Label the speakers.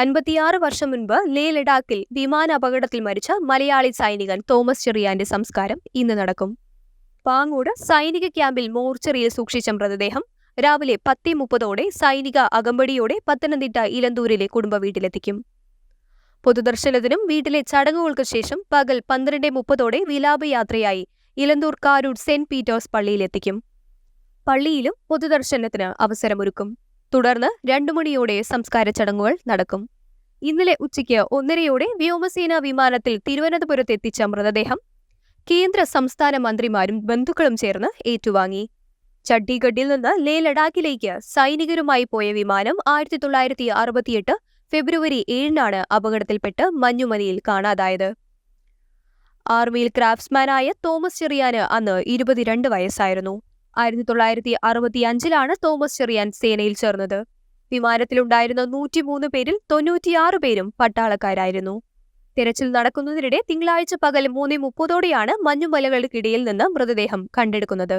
Speaker 1: അൻപത്തിയാറ് വർഷം മുൻപ് ലേ ലഡാക്കിൽ വിമാന അപകടത്തിൽ മരിച്ച മലയാളി സൈനികൻ തോമസ് ചെറിയാന്റെ സംസ്കാരം ഇന്ന് നടക്കും. പാങ്ങോട് സൈനിക ക്യാമ്പിൽ മോർച്ചറിയിൽ സൂക്ഷിച്ച മൃതദേഹം രാവിലെ പത്തേ മുപ്പതോടെ സൈനിക അകമ്പടിയോടെ പത്തനംതിട്ട ഇലന്തൂരിലെ കുടുംബ വീട്ടിലെത്തിക്കും പൊതുദർശനത്തിനും വീട്ടിലെ ചടങ്ങുകൾക്ക് ശേഷം പകൽ പന്ത്രണ്ട് മുപ്പതോടെ വിലാപയാത്രയായി ഇലന്തൂർ കാരൂർ സെന്റ് പീറ്റേഴ്സ് പള്ളിയിലെത്തിക്കും. പള്ളിയിലും പൊതുദർശനത്തിന് അവസരമൊരുക്കും. തുടർന്ന് രണ്ടു മണിയോടെ സംസ്കാര ചടങ്ങുകൾ നടക്കും. ഇന്നലെ ഉച്ചയ്ക്ക് ഒന്നരയോടെ വ്യോമസേനാ വിമാനത്തിൽ തിരുവനന്തപുരത്ത് എത്തിച്ച മൃതദേഹം കേന്ദ്ര സംസ്ഥാന മന്ത്രിമാരും ബന്ധുക്കളും ചേർന്ന് ഏറ്റുവാങ്ങി. ചണ്ഡീഗഡിൽ നിന്ന് ലേ ലഡാക്കിലേക്ക് സൈനികരുമായി പോയ വിമാനം ആയിരത്തി തൊള്ളായിരത്തി അറുപത്തിയെട്ട് ഫെബ്രുവരി ഏഴിനാണ് അപകടത്തിൽപ്പെട്ട് മഞ്ഞുമലയിൽ കാണാതായത്. ആർമിയിൽ ക്രാഫ്റ്റ്സ്മാനായ തോമസ് ചെറിയാന് അന്ന് ഇരുപത്തിരണ്ട് വയസ്സായിരുന്നു. ആയിരത്തി തൊള്ളായിരത്തി അറുപത്തിയഞ്ചിലാണ് തോമസ് ചെറിയാൻ സേനയിൽ ചേർന്നത്. വിമാനത്തിലുണ്ടായിരുന്ന നൂറ്റിമൂന്ന് പേരിൽ തൊണ്ണൂറ്റിയാറ് പേരും പട്ടാളക്കാരായിരുന്നു. തിരച്ചിൽ നടക്കുന്നതിനിടെ തിങ്കളാഴ്ച പകൽ മൂന്ന് മുപ്പതോടെയാണ് മഞ്ഞുമലകൾക്കിടയിൽ നിന്ന് മൃതദേഹം കണ്ടെടുക്കുന്നത്.